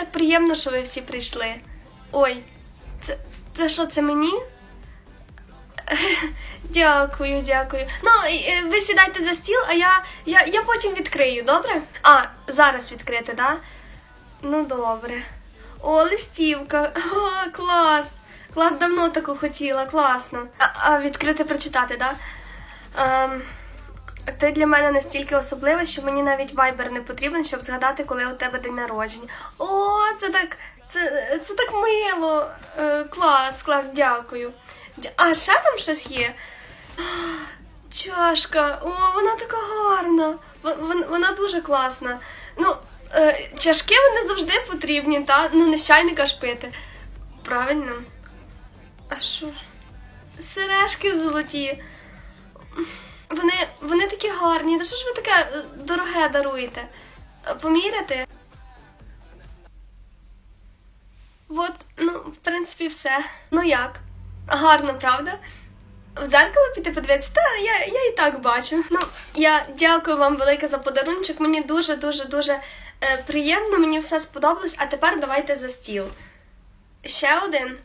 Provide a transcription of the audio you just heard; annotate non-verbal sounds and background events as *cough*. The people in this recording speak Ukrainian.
так приємно, що ви всі прийшли. Ой, це, це що, це мені? *laughs* Дякую, дякую. Ну, е, ви сідайте за стіл, а я, я, я потім відкрию, добре? А, зараз відкрити, да? Ну, добре. О, листівка. *laughs* О, клас. Клас, давно таку хотіла, класно. А, а відкрити прочитати, да? Ем, ти для мене настільки особлива, що мені навіть вайбер не потрібен, щоб згадати, коли у тебе день народження. О, це так, це, це так мило. Е, клас, клас, дякую. А ще там щось є? Чашка, о, вона така гарна. Вон- вон- Вона дуже класна. Ну, е, чашки вони завжди потрібні, та? Ну, не з чайника ж пити. Правильно. А що? Сережки золоті. Гарні. Та що ж ви таке е, дороге даруєте? Е, Поміряти? От, ну, в принципі, все. Ну як? Гарно, правда? В дзеркало піти подивитися? Та я, я і так бачу. Ну, я дякую вам велике за подарунчик. Мені дуже, дуже, дуже е, приємно, мені все сподобалось. А тепер давайте за стіл. Ще один.